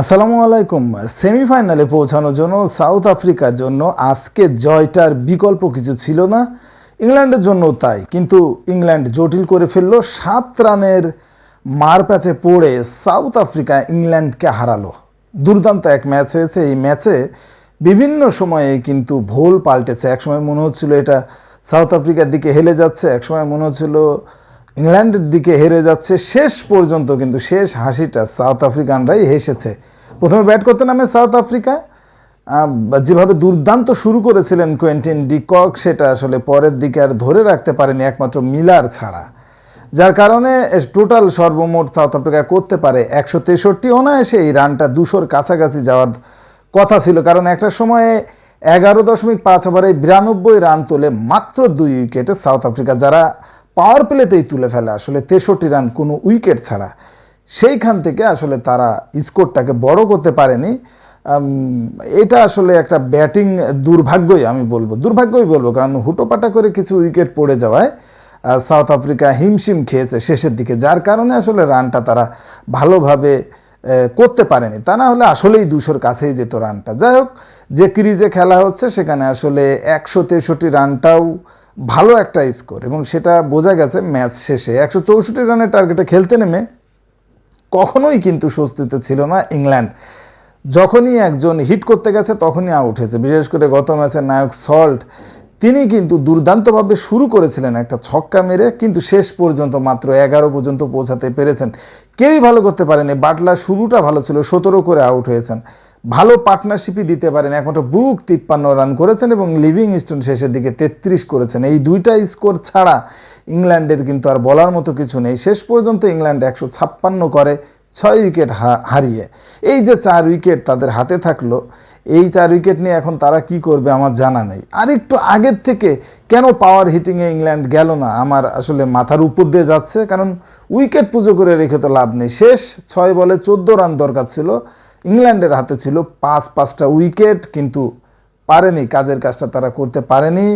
আসসালামু আলাইকুম। সেমিফাইনালে পৌঁছানোর জন্য সাউথ আফ্রিকার জন্য আজকে জয়টার বিকল্প কিছু ছিল না। ইংল্যান্ডের জন্য তাই, কিন্তু ইংল্যান্ড জটিল করে ফেলল, সাত রানের মার প্যাচে পড়ে সাউথ আফ্রিকা ইংল্যান্ডকে হারালো। দুর্দান্ত এক ম্যাচ হয়েছে, এই ম্যাচে বিভিন্ন সময়ে কিন্তু ভোল পাল্টেছে। একসময় মনে হচ্ছিল এটা সাউথ আফ্রিকার দিকে হেলে যাচ্ছে, একসময় মনে হচ্ছিল ইংল্যান্ডের দিকে হেরে যাচ্ছে শেষ পর্যন্ত, কিন্তু শেষ হাসিটা সাউথ আফ্রিকানরাই হেসেছে। প্রথমে ব্যাট করতে নামে সাউথ আফ্রিকা। যেভাবে দুর্দান্ত শুরু করেছিলেন কোয়েন্টিন ডিকক সেটা আসলে পরের দিকে আর ধরে রাখতে পারেনি একমাত্র মিলার ছাড়া। যার কারণে টোটাল সর্বমোট সাউথ আফ্রিকা করতে পারে একশো তেষট্টি অনায়াসে এই রানটা দুশোর কাছাকাছি যাওয়ার কথা ছিল। কারণ একটা সময়ে এগারো দশমিক পাঁচ ওভারে বিরানব্বই রান তোলে মাত্র দুই উইকেটে সাউথ আফ্রিকা, যারা পাওয়ার প্লেতেই তুলে ফেলে আসলে তেষট্টি রান কোনো উইকেট ছাড়া। সেইখান থেকে আসলে তারা স্কোরটাকে বড় করতে পারেনি। এটা আসলে একটা ব্যাটিং দুর্ভাগ্যই আমি বলব। দুর্ভাগ্যই বলব, কারণ হুটোপাটা করে কিছু উইকেট পড়ে যাওয়ায় সাউথ আফ্রিকা হিমশিম খেয়েছে শেষের দিকে, যার কারণে আসলে রানটা তারা ভালোভাবে করতে পারেনি। তা না হলে আসলেই দুশোর কাছেই যেত রানটা। যাই হোক, যে ক্রিজে খেলা হচ্ছে সেখানে আসলে একশো তেষট্টি রানটাও ভালো একটা স্কোর এবং সেটা বোঝা গেছে ম্যাচ শেষে। একশো চৌষট্টি রানের টার্গেটে খেলতে নেমে কখনোই কিন্তু স্বস্তিতে ছিল না ইংল্যান্ড। যখনই একজন হিট করতে গেছে, তখনই আউট হয়েছে। বিশেষ করে গত ম্যাচের নায়ক সল্ট, তিনি কিন্তু দুর্দান্তভাবে শুরু করেছিলেন একটা ছক্কা মেরে, কিন্তু শেষ পর্যন্ত মাত্র এগারো পর্যন্ত পৌঁছাতে পেরেছেন। কেউই ভালো করতে পারেনি। বাটলার শুরুটা ভালো ছিল, সতেরো করে আউট হয়েছেন। ভালো পার্টনারশিপই দিতে পারেন। একমাত্র ব্রুক তিপ্পান্ন রান করেছেন এবং লিভিং স্টোন শেষের দিকে তেত্রিশ করেছেন। এই দুইটা স্কোর ছাড়া ইংল্যান্ডের কিন্তু আর বলার মতো কিছু নেই। শেষ পর্যন্ত ইংল্যান্ড একশো ছাপ্পান্ন করে ছয় উইকেট হারিয়ে। এই যে চার উইকেট তাদের হাতে থাকল, এই চার উইকেট নিয়ে এখন তারা কি করবে আমার জানা নেই। আর একটু আগের থেকে কেন পাওয়ার হিটিংয়ে ইংল্যান্ড গেল না? আমার আসলে মাথার উপর দিয়ে যাচ্ছে। কারণ উইকেট পুজো করে রেখে তো লাভ নেই। শেষ ছয় বলে চোদ্দ রান দরকার ছিল। ইংল্যান্ডের হাতে ছিল পাঁচ পাঁচটা উইকেট কিন্তু পারেনি। কাজের কাজটা তারা করতে পারেনি।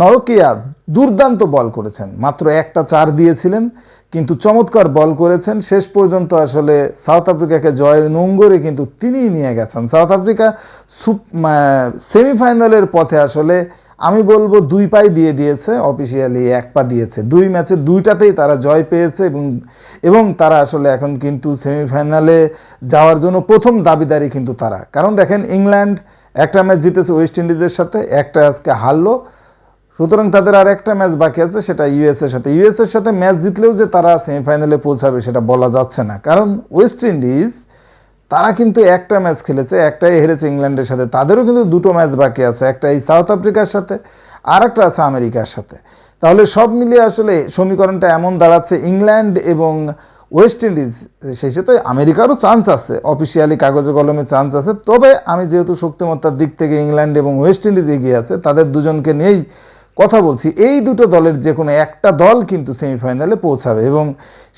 নরকিয়া দুর্দান্ত বল করেছেন। মাত্র একটা চার দিয়েছিলেন, কিন্তু চমৎকার বল করেছেন। শেষ পর্যন্ত আসলে সাউথ আফ্রিকাকে জয়ের নোঙ্গরে কিন্তু তিনিই নিয়ে গেছেন। সাউথ আফ্রিকা সেমিফাইনালের পথে আসলে আমি বলব দুই পাই দিয়ে দিয়েছে, অফিসিয়ালি এক পা দিয়েছে। দুই ম্যাচে দুইটাতেই তারা জয় পেয়েছে এবং এবং তারা আসলে এখন কিন্তু সেমিফাইনালে যাওয়ার জন্য প্রথম দাবিদারি কিন্তু তারা। কারণ দেখেন, ইংল্যান্ড একটা ম্যাচ জিতেছে ওয়েস্ট ইন্ডিজের সাথে, একটা আজকে হারলো। সুতরাং তাদের আর একটা ম্যাচ বাকি আছে, সেটা ইউএস এর সাথে। ইউএস এর সাথে ম্যাচ জিতলেও যে তারা সেমিফাইনালে পৌঁছাবে, সেটা বলা যাচ্ছে না। কারণ ওয়েস্ট ইন্ডিজ তারা কিন্তু একটা ম্যাচ খেলেছে, একটাই হেরেছে ইংল্যান্ডের সাথে। তাদেরও কিন্তু দুটো ম্যাচ বাকি আছে, একটা এই সাউথ আফ্রিকার সাথে আর একটা আছে আমেরিকার সাথে। তাহলে সব মিলিয়ে আসলে সমীকরণটা এমন দাঁড়াচ্ছে, ইংল্যান্ড এবং ওয়েস্ট ইন্ডিজ সেই সাথে আমেরিকারও চান্স আছে অফিসিয়ালি কাগজে কলমে চান্স আছে। তবে আমি যেহেতু শক্তিমত্তার দিক থেকে ইংল্যান্ড এবং ওয়েস্ট ইন্ডিজ এগিয়ে আছে, তাদের দুজনকে নিয়েই কথা বলছি, এই দুটো দলের যে কোনো একটা দল কিন্তু সেমিফাইনালে পৌঁছাবে এবং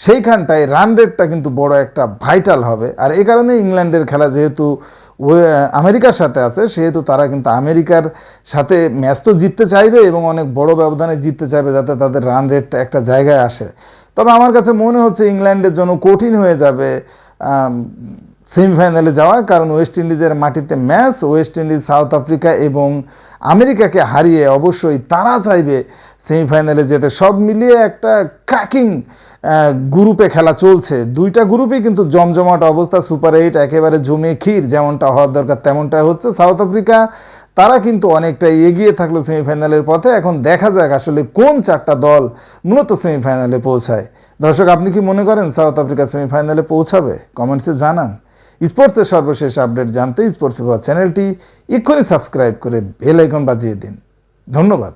সেইখানটায় রান রেটটা কিন্তু বড় একটা ভাইটাল হবে। আর এই কারণে ইংল্যান্ডের খেলা যেহেতু আমেরিকার সাথে আছে, সেহেতু তারা কিন্তু আমেরিকার সাথে ম্যাচ তো জিততে চাইবে এবং অনেক বড় ব্যবধানে জিততে চাইবে যাতে তাদের রান রেটটা একটা জায়গায় আসে। তবে আমার কাছে মনে হচ্ছে ইংল্যান্ডের জন্য কঠিন হয়ে যাবে সেমিফাইনালে যাওয়া কারণ ওয়েস্ট ইন্ডিজের মাটিতে match, West Indies, South Africa এবং আমেরিকাকে হারিয়ে অবশ্যই তারা চাইবে সেমিফাইনালে যেতে। সব মিলিয়ে একটা ক্র্যাকিং গ্রুপে খেলা চলছে। দুইটা গ্রুপই কিন্তু জমজমাট অবস্থা সুপার এইট একেবারে জমে ক্ষীর, যেমনটা হওয়ার দরকার তেমনটা হচ্ছে। সাউথ আফ্রিকা, তারা কিন্তু অনেকটা এগিয়ে থাকল সেমিফাইনালের পথে। এখন দেখা যাক আসলে কোন চারটা দল মূলত সেমিফাইনালে পৌঁছায়। দর্শক, আপনি কি মনে করেন সাউথ আফ্রিকা সেমিফাইনালে পৌঁছাবে? কমেন্টসে জানান। স্পোর্টসের সর্বশেষ আপডেট জানতে স্পোর্টস চ্যানেলটি এক্ষুনি সাবস্ক্রাইব করে বেল আইকন বাজিয়ে দিন। ধন্যবাদ।